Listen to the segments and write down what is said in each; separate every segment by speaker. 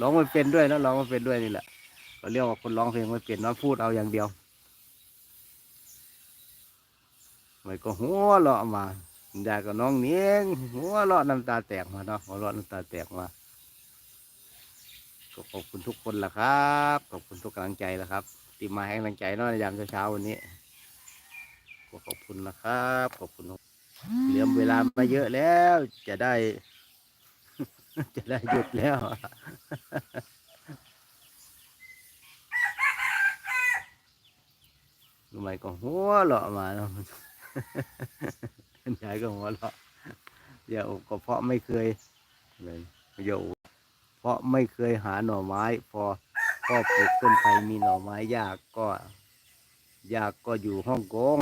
Speaker 1: ร้องไม่เป็นด้วยนะร้องไม่เป็นด้วยนี่แหละก็เรียกว่าคนร้องเพลงไม่เป็นเน้อพูดเอาอย่างเดียวไม่ก็หัวเราะมาคุณยายก็น้องเนียงหัวเราะน้ำตาแตกมาเนาะหัวเราะน้ำตาแตกมาก็ขอบคุณทุกคนละครับขอบคุณทุกกำลังใจละครับที่มาให้กำลังใจเนาะในยามเช้าๆวันนี้ก็ขอบคุณนะครับ ขอบคุณเหลือเวลามาเยอะแล้ว จะได้ จะได้หยุดแล้ว ทำไมก็หัวเราะมาเนาะยายก็หัวเราะอย่าอุบก็เพราะไม่เคยเลยอย่าอบเพราะไม่เคยหาหน่อไม้ พอพ่อปลูกต้นไทรมีหน่อไม้ยากก็ยากก็อยู่ฮ่องกง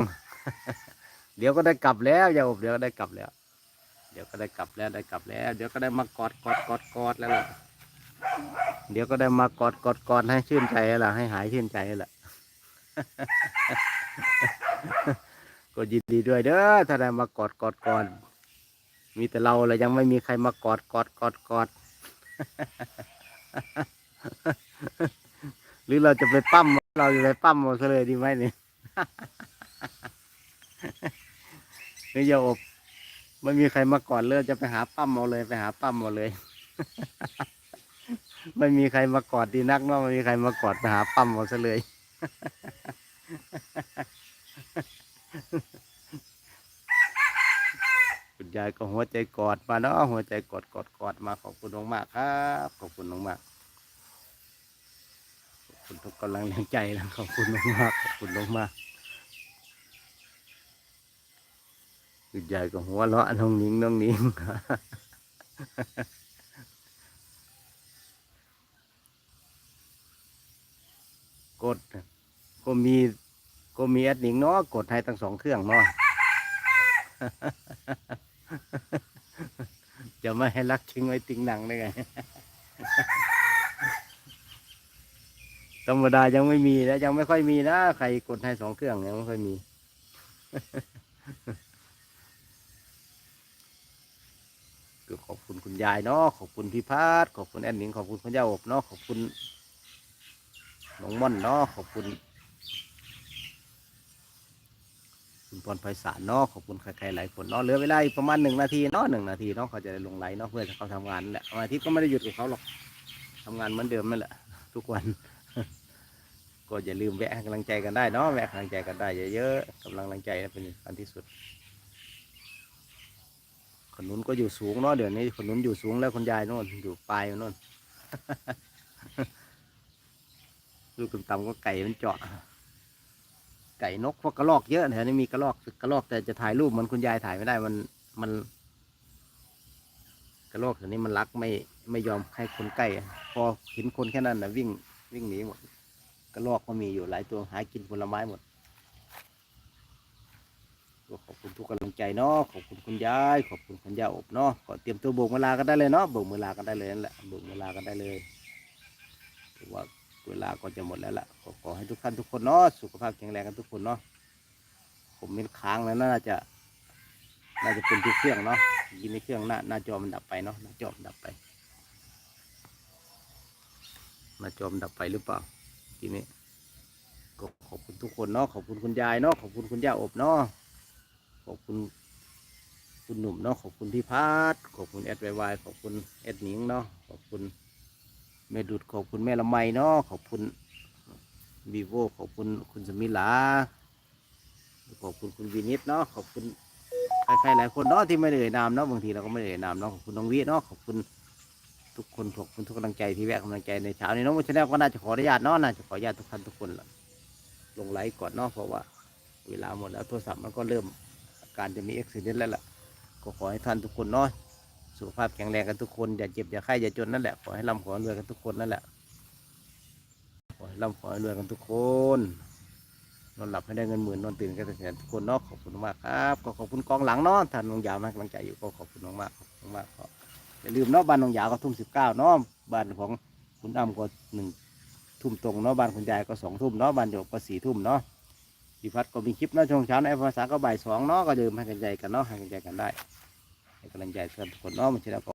Speaker 1: เดี๋ยวก็ได้กลับแล้วยาอบเดี๋ยวก็ได้กลับแล้ว เดี๋ยวก็ได้กลับแล้วได้กลับแล้ว เดี๋ยวก็ได้มากอดกอดกอดกอดแล้วล่ะ เดี๋ยวก็ได้มากอดกอดกอดให้ชื่นใจล่ะให้หายชื่นใจแล้วล่ะก็ยินดีด้วยเด้อถ้าได้มากอดกอดกอดมีแต่เราเลยยังไม่มีใครมากอดกอดกอดกอดหรือเราจะไปปั้มเราจะไปปั้มมันซะเลยดีไหมเนี่ยหรืออย่าอบไม่มีใครมากอดเลยจะไปหาปั้มเอาเลยไปหาปั้มเอาเลย ไม่มีใครมากอดดีนักเนาะไม่มีใครมากอดหาปั้มเอาซะเลย คุณยายก็หัวใจกอดมาเนาะหัวใจกอดกอดกอดมาขอบคุณมากๆครับขอบคุณมากๆขอบคุณทุกกำลังแรงใจนะขอบคุณมากๆขอบคุณมากๆคุณยายก็หัวเราะน้องนิ้งน้องนิ้ง กด ก็มีก็มีแอดหนิงเนาะกดให้ทั้งสองเครื่องเนาะจะไม่ให้รักทิ้งไว้ติงหนังได้ไงธรรมดายังไม่มีนะยังไม่ค่อยมีนะใครกดให้สองเครื่องยังไม่ค่อยมีก็ขอบคุณคุณยายเนาะขอบคุณพี่พาดขอบคุณแอนหนิงขอบคุณคุณย่าอบเนาะขอบคุณ น้องม่อนเนาะขอบคุณ คุณพรไพศาลเนาะขอบคุณใครๆหลายคนเนาะเหลือเวลาอีกประมาณหนึ่งนาทีเนาะหนึ่งนาทีเนาะเขาจะได้ลงไลน์เนาะเพื่อเขาทำงานแหละวันอาทิตย์ก็ไม่ได้หยุดกับเขาหรอกทำงานเหมือนเดิมนั่นแหละทุกวัน ก็อย่าลืมแวะกำลังใจกันได้เนาะแวะกำลังใจกันได้เยอะๆกำลังใจเป็นสำคัญที่สุดคนนู้นก็อยู่สูงเนาะเดี๋ยวนี้คนนู้นอยู่สูงแล้วคนยายโน่นอยู่ปลายโน่น ลูกต่ำๆก็ไก่มันเจาะ ไก่นกพวกกระรอกเยอะแถวนี้มีกระรอกกระรอกแต่จะถ่ายรูปเหมันคุณยายถ่ายไม่ได้มันมัน กระรอกแถวนี้มันรักไม่ไม่ยอมให้คนใกล้พอเห็นคนแค่นั้นนะวิ่งวิ่งหนีหมดกระรอกก็มีอยู่หลายตัวหากินผลไม้หมดก็ขอบคุณทุกกำลังใจเนาะขอบคุณคุณยายขอบคุณคุณย่าอบเนาะก็เตรียมตัวโบกเวลากันได้เลยเนาะโบกเวลากันได้เลยนั่นแหละโบกเวลากันได้เลยถือว่า เวลาก็จะหมดแล้วล่ะขอขอให้ทุกท่านทุกคนเนาะสุขภาพแข็งแรงกันทุกคนเนาะผมเป็นค้างแล้วน่าจะ น่าจะเป็นที่เครื่องเนาะยินในเครื่องหน้าหน้าจอมันดับไปเนาะหน้าจอมันดับไปหน้าจอมันดับไปหรือเปล่าทีนี้ก็ขอบคุณทุกคนเนาะขอบคุณคุณยายเนาะขอบคุณคุณย่าอบเนาะขอบคุณคุณหนุ่มเนาะขอบคุณพี่พัดขอบคุณแอดไวายขอบคุณแอดหนิงเนาะขอบคุณ แม่ดุดขอบคุณแม่ละไมเนาะขอบคุณวีโวขอบคุณคุณสมิลาขอบคุณคุณวินิตเนาะขอบคุณใครๆหลายคนเนาะที่ไม่ได้เอ่ยนามเนาะบางทีเราก็ไม่ได้เอ่ยนามเนาะขอบคุณน้องวิเนาะขอบคุณทุกคนขอบคุณทุกกำลังใจที่แวะกำลังใจในเช้านี้เน้องชาแนลก็น่าจะขออนุญาตเนาะน่าจะขออนุญาตทุกท่านทุกคนละลงไลค์ก่อนเนาะเพราะว่า เวลาหมดแล้วโทรศัพท์มันก็เริ่มอาการจะมีเอ็กซิเดนแล้วล่ะก็ขอให้ท่านทุกคนเนาะ สุขภาพแข็งแรงกันทุกคน อย่าเจ็บอย่าไข้อย่าจนนั่นแหละขอให้ร่ำขอให้รวยกันทุกคนนั่นแหละขอให้ร่ำขอให้รวยกันทุกคนนอนหลับให้ได้เงินหมื่นนอนตื่นกันแต่แสนทุกคนเนาะขอบคุณมากครับก็ขอบคุณกองหลังเนาะท่านนงยาวมากกำลังใจอยู่ก็ขอบคุณมากๆขอบคุณมากก็อย่าลืมเนาะบ้านนงยาวก็ทุ่มสิบเก้าเนาะบ้านของคุณอ้ำก็หนึ่งทุ่มตรงเนาะบ้านคุณยายก็สองทุ่มเนาะบ้านโยกก็สี่ทุ่มเนาะพี่พัดก็มีคลิปเนาะช่วงเช้าในภาษาก็บ่ายสองเนาะก็เดิมให้กำลังใจกันเนาะให้กำลังใจกันได้ ให้กำลังใจทุกคนเนาะมันจะได้ก็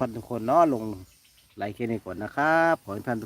Speaker 1: คนทุกคนเนาะลงไลค์แค่นี้ก่อนนะครับขอให้ท่าน